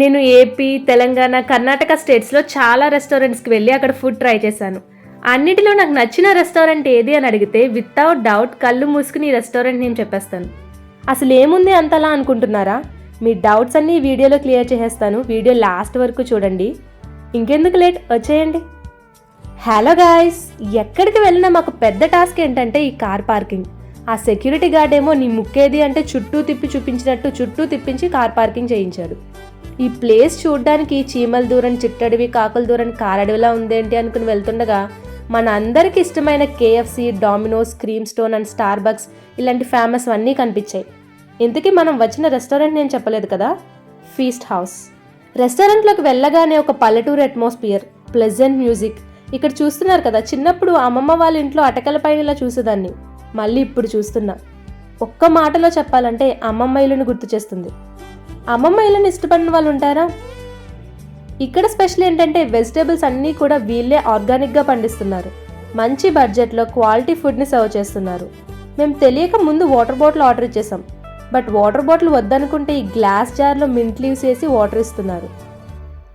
నేను ఏపీ తెలంగాణ కర్ణాటక స్టేట్స్లో చాలా రెస్టారెంట్స్కి వెళ్ళి అక్కడ ఫుడ్ ట్రై చేశాను. అన్నిటిలో నాకు నచ్చిన రెస్టారెంట్ ఏది అని అడిగితే వితౌట్ డౌట్ కళ్ళు మూసుకుని ఈ రెస్టారెంట్ నేను చెప్పేస్తాను. అసలు ఏముంది అంతలా అనుకుంటున్నారా? మీ డౌట్స్ అన్నీ వీడియోలో క్లియర్ చేసేస్తాను. వీడియో లాస్ట్ వరకు చూడండి. ఇంకెందుకు లేట్ వచ్చేయండి. హలో గాయస్ ఎక్కడికి వెళ్ళినా మాకు పెద్ద టాస్క్ ఏంటంటే ఈ కార్ పార్కింగ్ ఆ సెక్యూరిటీ గార్డ్ ఏమో నీ ముక్కేది అంటే చుట్టూ తిప్పి చూపించినట్టు చుట్టూ తిప్పించి కార్ పార్కింగ్ చేయించాడు. ఈ ప్లేస్ చూడ్డానికి చీమల దూరం చిట్టడివి కాకుల దూరం కారడవిలా ఉందేంటి అనుకుని వెళ్తుండగా మన అందరికి ఇష్టమైన KFC Domino's Cream Stone and Starbucks ఇలాంటి ఫేమస్ అన్నీ కనిపించాయి. ఇంతకీ మనం వచ్చిన రెస్టారెంట్ నేను చెప్పలేదు కదా? ఫీస్ట్ హౌస్ రెస్టారెంట్లోకి వెళ్ళగానే ఒక పల్లెటూరు అట్మాస్ఫియర్ ప్లెజెంట్ మ్యూజిక్ ఇక్కడ చూస్తున్నారు కదా చిన్నప్పుడు అమ్మమ్మ వాళ్ళ ఇంట్లో అటకల పైన ఇలా చూసేదాన్ని. మళ్ళీ ఇప్పుడు చూస్తున్నా. ఒక్క మాటలో చెప్పాలంటే అమ్మమ్మ ఇల్లుని గుర్తు చేస్తుంది. అమ్మమ్మ ఇల్లుని ఇష్టపడిన వాళ్ళు ఉంటారా? ఇక్కడ స్పెషల్ ఏంటంటే వెజిటేబుల్స్ అన్నీ కూడా వీళ్ళే ఆర్గానిక్గా పండిస్తున్నారు. మంచి బడ్జెట్లో క్వాలిటీ ఫుడ్ని సర్వ్ చేస్తున్నారు. మేము తెలియక ముందు వాటర్ బాటిల్ ఆర్డర్ ఇచ్చేసాం. బట్ వాటర్ బాటిల్ వద్దనుకుంటే ఈ గ్లాస్ జార్లో మింట్ లీవ్స్ వేసి వాటర్ ఇస్తున్నారు.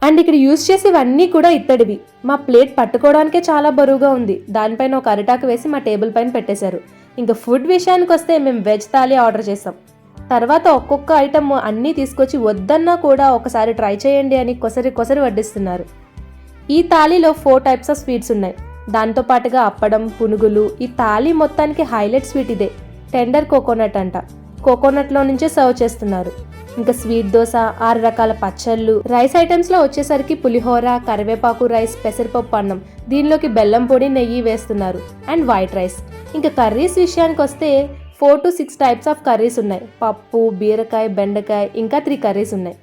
అండ్ ఇక్కడ యూజ్ చేసేవన్నీ కూడా ఇత్తడివి. మా ప్లేట్ పట్టుకోవడానికే చాలా బరువుగా ఉంది. దానిపైన ఒక అరిటాకు వేసి మా టేబుల్ పైన పెట్టేశారు. ఇంకా ఫుడ్ విషయానికి వస్తే మేము వెజ్ థాలీ ఆర్డర్ చేసాం. తర్వాత ఒక్కొక్క ఐటమ్ అన్నీ తీసుకొచ్చి వద్దన్నా కూడా ఒకసారి ట్రై చేయండి అని కొసరి కొసరి వడ్డిస్తున్నారు. ఈ తాళీలో ఫోర్ టైప్స్ ఆఫ్ స్వీట్స్ ఉన్నాయి. దాంతో పాటుగా అప్పడం పునుగులు ఈ తాళీ మొత్తానికి హైలైట్ స్వీట్ ఇదే. టెండర్ కోకోనట్ అంట. కోకోనట్లో నుంచే సర్వ్ చేస్తున్నారు. ఇంకా స్వీట్ దోశ ఆరు రకాల పచ్చళ్ళు. రైస్ ఐటమ్స్లో వచ్చేసరికి పులిహోర కరివేపాకు రైస్ పెసరపప్పు అన్నం. దీనిలోకి బెల్లం పొడి నెయ్యి వేస్తున్నారు. అండ్ వైట్ రైస్ ఇంకా కర్రీస్ విషయానికి వస్తే four to six types of curries ఉన్నాయి. పప్పు బీరకాయ బెండకాయ ఇంకా త్రీ కర్రీస్ ఉన్నాయి.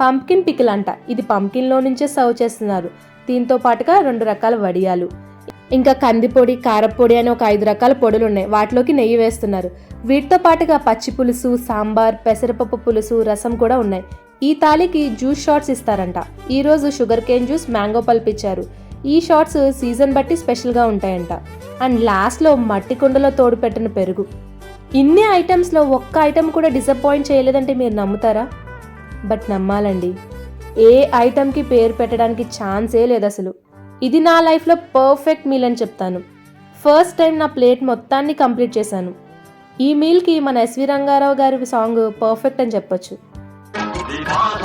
పంప్కిన్ పికిల్ అంట. ఇది పంప్కిన్లో నుంచే సర్వ్ చేస్తున్నారు. దీంతో పాటుగా రెండు రకాల వడియాలు. ఇంకా కందిపొడి కారపొడి అని ఒక ఐదు రకాల పొడులు ఉన్నాయి. వాటిలోకి నెయ్యి వేస్తున్నారు. వీటితో పాటుగా పచ్చి పులుసు సాంబార్ పెసరపప్పు పులుసు రసం కూడా ఉన్నాయి. ఈ తాలికి జ్యూస్ షార్ట్స్ ఇస్తారంట. ఈరోజు షుగర్ కేన్ జ్యూస్ మ్యాంగో పల్పిచ్చారు ఈ షార్ట్స్ సీజన్ బట్టి స్పెషల్గా ఉంటాయంట. అండ్ లాస్ట్లో మట్టి కుండలో తోడు పెట్టిన పెరుగు. ఇన్ని ఐటమ్స్లో ఒక్క ఐటమ్ కూడా డిసప్పాయింట్ చేయలేదంటే మీరు నమ్ముతారా? బట్ నమ్మాలండి. ఏ ఐటమ్కి పేరు పెట్టడానికి ఛాన్సే లేదు అసలు. ఇది నా లైఫ్లో పర్ఫెక్ట్ మీల్ అని చెప్తాను. ఫస్ట్ టైం నా ప్లేట్ మొత్తాన్ని కంప్లీట్ చేశాను. ఈ మీల్కి మన ఎస్వి రంగారావు గారి సాంగ్ పర్ఫెక్ట్ అని చెప్పొచ్చు. వివాహ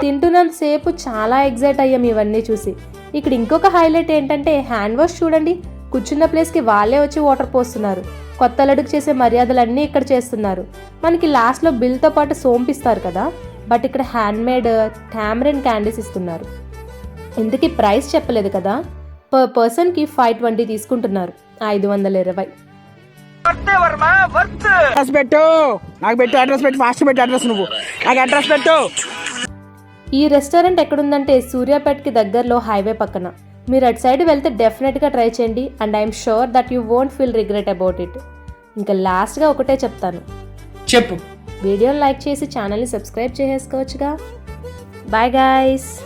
తింటున్నంతసేపు చాలా ఎగ్జైట్ అయ్యాం ఇవన్నీ చూసి. ఇక్కడ ఇంకొక హైలైట్ ఏంటంటే హ్యాండ్ వాష్ చూడండి. కూర్చున్న ప్లేస్కి వాళ్ళే వచ్చి వాటర్ పోస్తున్నారు. కొత్త లడుగు చేసే మర్యాదలన్నీ ఇక్కడ చేస్తున్నారు. మనకి లాస్ట్లో బిల్తో పాటు సోంపిస్తారు కదా. బట్ ఇక్కడ హ్యాండ్ మేడ్ టామరిన్ క్యాండీస్ ఇస్తున్నారు. ఇంతకీ ప్రైస్ చెప్పలేదు కదా. పర్ పర్సన్కి ఫైవ్ ట్వంటీ తీసుకుంటున్నారు. ఐదు వందల ఇరవై. అడ్రస్ పెట్టు. నాకు పెట్టు అడ్రస్ పెట్టు. ఫాస్ట్ పెట్టు అడ్రస్ నువ్వు. నాకు అడ్రస్ పెట్టు. ఈ రెస్టారెంట్ ఎక్కడుందంటే సూర్యాపేటకి దగ్గరలో హైవే పక్కన. మీరు అటు సైడ్ వెళ్తే డెఫినెట్గా ట్రై చేయండి and I'm sure that you won't feel regret about it. ఇంకా లాస్ట్గా ఒకటే చెప్తాను. చెప్పు. వీడియోని లైక్ చేసి ఛానల్ని సబ్స్క్రైబ్ చేసేసుకోవచ్చుగా. Bye guys.